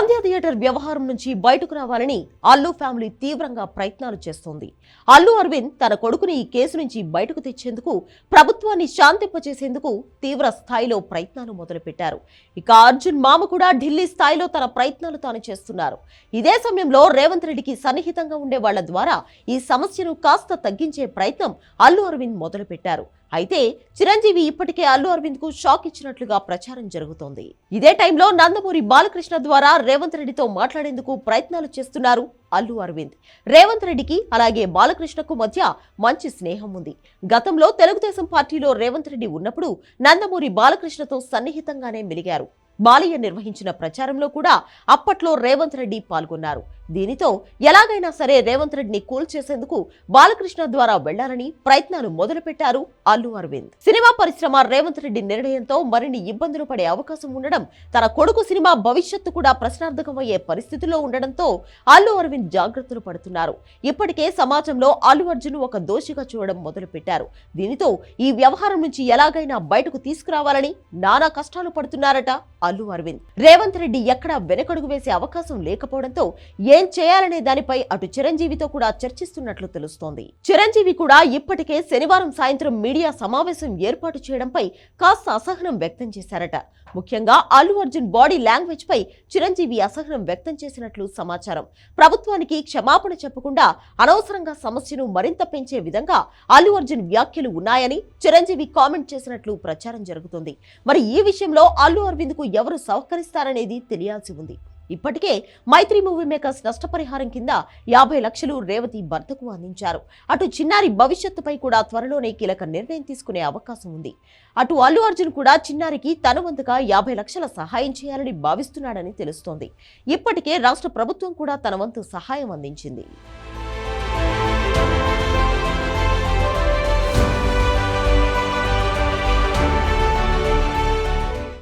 dog theatre వ్యవహారం నుంచి బయటకు రావాలని అల్లు ఫ్యామిలీ తీవ్రంగా ప్రయత్నాలు చేస్తోంది. అల్లు అరవింద్ తన కొడుకుని ఈ కేసు నుంచి బయటకు తెచ్చేందుకు ప్రభుత్వాన్ని శాంతింపచేసేందుకు తీవ్ర స్థాయిలో ప్రయత్నాలు మొదలుపెట్టారు. ఇక అర్జున్ మామ కూడా ఢిల్లీ స్థాయిలో తన ప్రయత్నాలు తాను చేస్తున్నారు. ఇదే సమయంలో రేవంత్ రెడ్డికి సన్నిహితంగా ఉండే వాళ్ళ ద్వారా ఈ సమస్యను కాస్త తగ్గించే ప్రయత్నం అల్లు అరవింద్ మొదలుపెట్టారు. అయితే చిరంజీవి ఇప్పటికే అల్లు అరవింద్కు షాక్ ఇచ్చినట్లుగా ప్రచారం జరుగుతోంది. ఇదే టైంలో నందమూరి బాలకృష్ణ ద్వారా రేవంత్ రెడ్డితో మాట్లాడేందుకు ప్రయత్నాలు చేస్తున్నారు అల్లు అరవింద్. రేవంత్ రెడ్డికి అలాగే బాలకృష్ణకు మధ్య మంచి స్నేహం ఉంది. గతంలో తెలుగుదేశం పార్టీలో రేవంత్ రెడ్డి ఉన్నప్పుడు నందమూరి బాలకృష్ణతో సన్నిహితంగానే మెలిగారు. బాలయ్య నిర్వహించిన ప్రచారంలో కూడా అప్పట్లో రేవంత్ రెడ్డి పాల్గొన్నారు. దీనితో ఎలాగైనా సరే రేవంత్ రెడ్డిని కూల్చేసేందుకు బాలకృష్ణ ద్వారా వెళ్ళాలని ప్రయత్నాలు మొదలుపెట్టారు అల్లు అరవింద్. సినిమా పరిశ్రమ రేవంత్ రెడ్డి నిర్ణయంతో మరిన్ని ఇబ్బందులు పడే అవకాశం ఉండడం తన కొడుకు సినిమా భవిష్యత్తు కూడా ప్రశ్నార్థకమయ్యే పరిస్థితిలో ఉండడంతో అల్లు అరవింద్ జాగ్రత్తలు పడుతున్నారు. ఇప్పటికే సమాజంలో అల్లు అర్జున్ ఒక దోషిగా చూడడం మొదలుపెట్టారు. దీనితో ఈ వ్యవహారం నుంచి ఎలాగైనా బయటకు తీసుకురావాలని నానా కష్టాలు పడుతున్నారట అల్లు అరవింద్. రేవంత్ రెడ్డి ఎక్కడా వెనకడుగు వేసే అవకాశం లేకపోవడంతో ఏం చేయాలనే దానిపై అటు చిరంజీవితో కూడా చర్చిస్తున్నట్లు తెలుస్తోంది. చిరంజీవి కూడా ఇప్పటికే శనివారం సాయంత్రం మీడియా సమావేశం ఏర్పాటు చేయడంపై కాస్త అసహనం వ్యక్తం చేశారట. ముఖ్యంగా అల్లు అర్జున్ బాడీ లాంగ్వేజ్ పై చిరంజీవి అసహనం వ్యక్తం చేసినట్లు సమాచారం. ప్రభుత్వానికి క్షమాపణ చెప్పకుండా అనవసరంగా సమస్యను మరింత పెంచే విధంగా అల్లు అర్జున్ వ్యాఖ్యలు ఉన్నాయని చిరంజీవి కామెంట్ చేసినట్లు ప్రచారం జరుగుతుంది. మరి ఈ విషయంలో అల్లు అరవింద్కు ఎవరు సహకరిస్తారనేది తెలియాల్సి ఉంది. ఇప్పటికే మైత్రి మూవీ మేకర్స్ నష్టపరిహారం కింద యాభై లక్షలు రేవతి భర్తకు అందించారు. అటు చిన్నారి భవిష్యత్తుపై కూడా త్వరలోనే కీలక నిర్ణయం తీసుకునే అవకాశం ఉంది. అటు అల్లు అర్జున్ కూడా చిన్నారికి తన వంతుగా యాభై లక్షల సహాయం చేయాలని భావిస్తున్నాడని తెలుస్తోంది. ఇప్పటికే రాష్ట్ర ప్రభుత్వం కూడా తన వంతు సహాయం అందించింది.